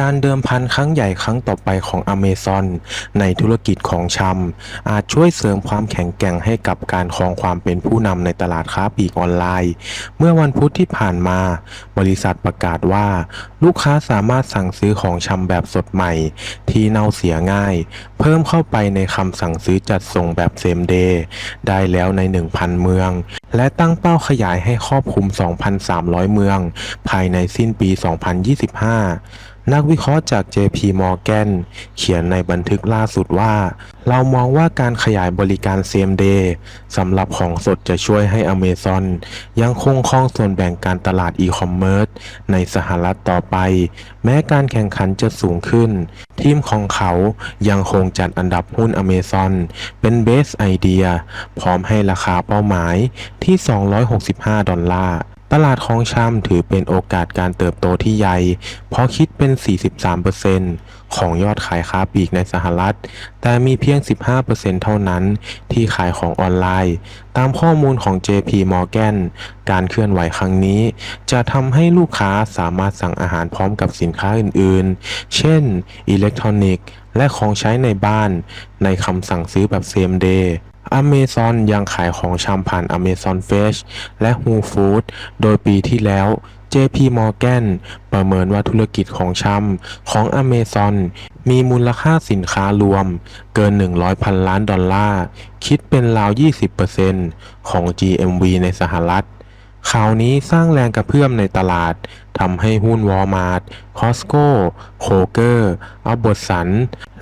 การเดิมพันครั้งใหญ่ครั้งต่อไปของอเมซอนในธุรกิจของชำอาจช่วยเสริมความแข็งแกร่งให้กับการครองความเป็นผู้นำในตลาดค้าปลีกออนไลน์ เมื่อวันพุธที่ผ่านมา บริษัทประกาศว่า ลูกค้าสามารถสั่งซื้อของชำแบบสดใหม่ ที่เน่าเสียง่าย เพิ่มเข้าไปในคำสั่งซื้อจัดส่งแบบเซมเดย์ได้แล้วใน 1,000 เมือง และตั้งเป้าขยายให้ครอบคลุม 2,300 เมือง ภายในสิ้นปี 2025 นักวิเคราะห์จาก JP Morgan เขียนในบันทึกล่าสุดว่า เรามองว่าการขยายบริการ Same Day สำหรับของสดจะช่วยให้ Amazon ยังคงครองส่วนแบ่งการตลาดอีคอมเมิร์ซในสหรัฐต่อไป แม้การแข่งขันจะสูงขึ้น ทีมของเขายังคงจัดอันดับหุ้น Amazon เป็น Best Idea พร้อมให้ราคาเป้าหมายที่ 265 ดอลลาร์ ตลาดของชำถือเป็นโอกาสการเติบโตที่ใหญ่ เพราะคิดเป็น 43%ของยอดขายค้าปลีกในสหรัฐ แต่มีเพียง 15%เท่านั้นที่ขายของออนไลน์ ตามข้อมูลของ JP Morgan การเคลื่อนไหวครั้งนี้ จะทำให้ลูกค้าสามารถสั่งอาหารพร้อมกับสินค้าอื่นๆ เช่น อิเล็กทรอนิกส์ และของใช้ในบ้าน ในคำสั่งซื้อแบบ Same Day Amazon ยังขายของชำผ่าน Amazon Fresh และ Whole Food โดยปีที่แล้ว JP Morgan ประเมินว่าธุรกิจของชำของ Amazon มีมูลค่าสินค้ารวมเกิน 100 พันล้านดอลลาร์ คิดเป็นราว 20%ของ GMV ในสหรัฐข่าวนี้สร้างแรงกระเพื่อมในตลาดทำให้หุ้นวอลมาร์ทคอสโก้โคเกอร์อัลบอร์สัน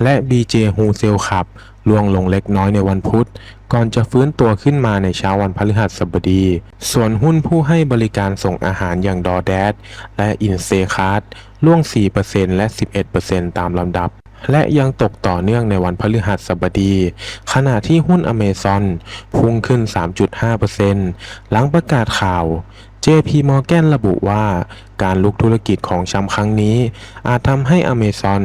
และ BJ ฮูเซลขับ ล่วงลงเล็กน้อยในวันพุธ ก่อนจะฟื้นตัวขึ้นมาในเช้าวันพฤหัสบดี ส่วนหุ้นผู้ให้บริการส่งอาหารอย่างดอแดดและอินเซคาร์ดล่วง 4%และ 11%ตามลำดับ และยังตกต่อเนื่องในวันพฤหัสบดี ขณะที่หุ้นอเมซอนพุ่งขึ้น 3.5%หลังประกาศข่าว JP Morgan ระบุว่า การลุกธุรกิจของชำครั้งนี้ อาจทำให้ Amazon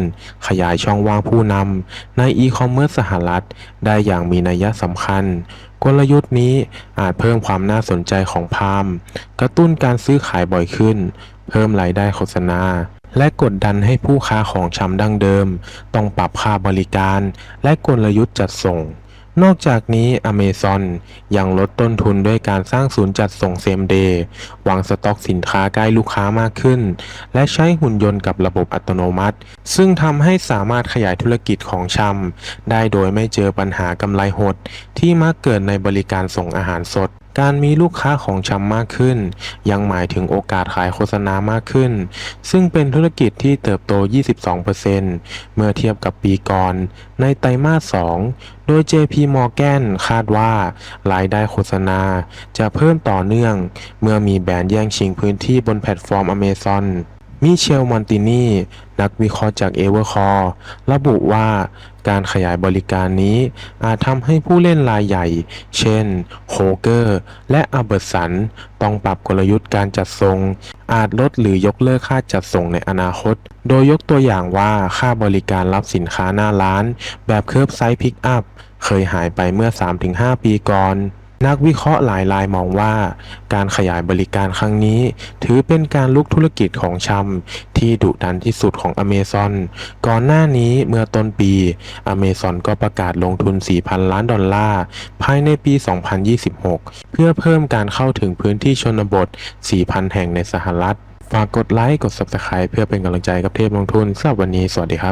ขยายช่องว่างผู้นำในอีคอมเมิร์ซสหรัฐ ได้อย่างมีนัยสำคัญ กลยุทธ์นี้อาจเพิ่มความน่าสนใจของพามกระตุ้นการซื้อขายบ่อยขึ้น เพิ่มรายได้โฆษณาและกดดันให้ผู้ค้าของชำดั้งเดิม ต้องปรับค่าบริการ และกลยุทธ์จัดส่ง นอกจากนี้ Amazon ยังลดต้นทุนด้วยการสร้างศูนย์จัดส่งเซมเดย์วางสต็อกสินค้าใกล้ลูกค้ามากขึ้น และใช้หุ่นยนต์กับระบบอัตโนมัติ ซึ่งทำให้สามารถขยายธุรกิจของชำได้โดยไม่เจอปัญหากำไรหด ที่มักเกิดในบริการส่งอาหารสดการมีลูกค้าของชำมากขึ้น ยังหมายถึงโอกาสขายโฆษณามากขึ้น ซึ่งเป็นธุรกิจที่เติบโต 22%เมื่อเทียบกับปีก่อน ในไตรมาส 2 โดย JP Morgan คาดว่ารายได้โฆษณาจะเพิ่มต่อเนื่อง เมื่อมีแบรนด์แย่งชิงพื้นที่บนแพลตฟอร์ม Amazon มิเชลมอนตินีนักวิเคราะห์จากเอเวอร์คอร์ระบุว่าการขยายบริการนี้อาจทำให้ผู้เล่นรายใหญ่ เช่นโคเกอร์ และอัลเบอร์สัน ต้องปรับกลยุทธ์การจัดส่ง อาจลดหรือยกเลิกค่าจัดส่งในอนาคต โดยยกตัวอย่างว่าค่าบริการรับสินค้าหน้าร้าน แบบเคิร์บไซส์พิกอัพเคยหายไปเมื่อ 3-5 ปีก่อน นักวิเคราะห์หลายรายมองว่า การขยายบริการครั้งนี้ ถือเป็นการลุกธุรกิจของชำที่ดุดันที่สุดของอเมซอนก่อนหน้านี้เมื่อต้นปีอเมซอนก็ประกาศลงทุน 4,000 ล้านดอลลาร์ ภายในปี 2026 เพื่อเพิ่มการเข้าถึงพื้นที่ชนบท 4,000 แห่งในสหรัฐ ฝากกดไลค์ กด Subscribe เพื่อเป็นกำลังใจกับเทพลงทุนสำหรับวันนี้ สวัสดีครับ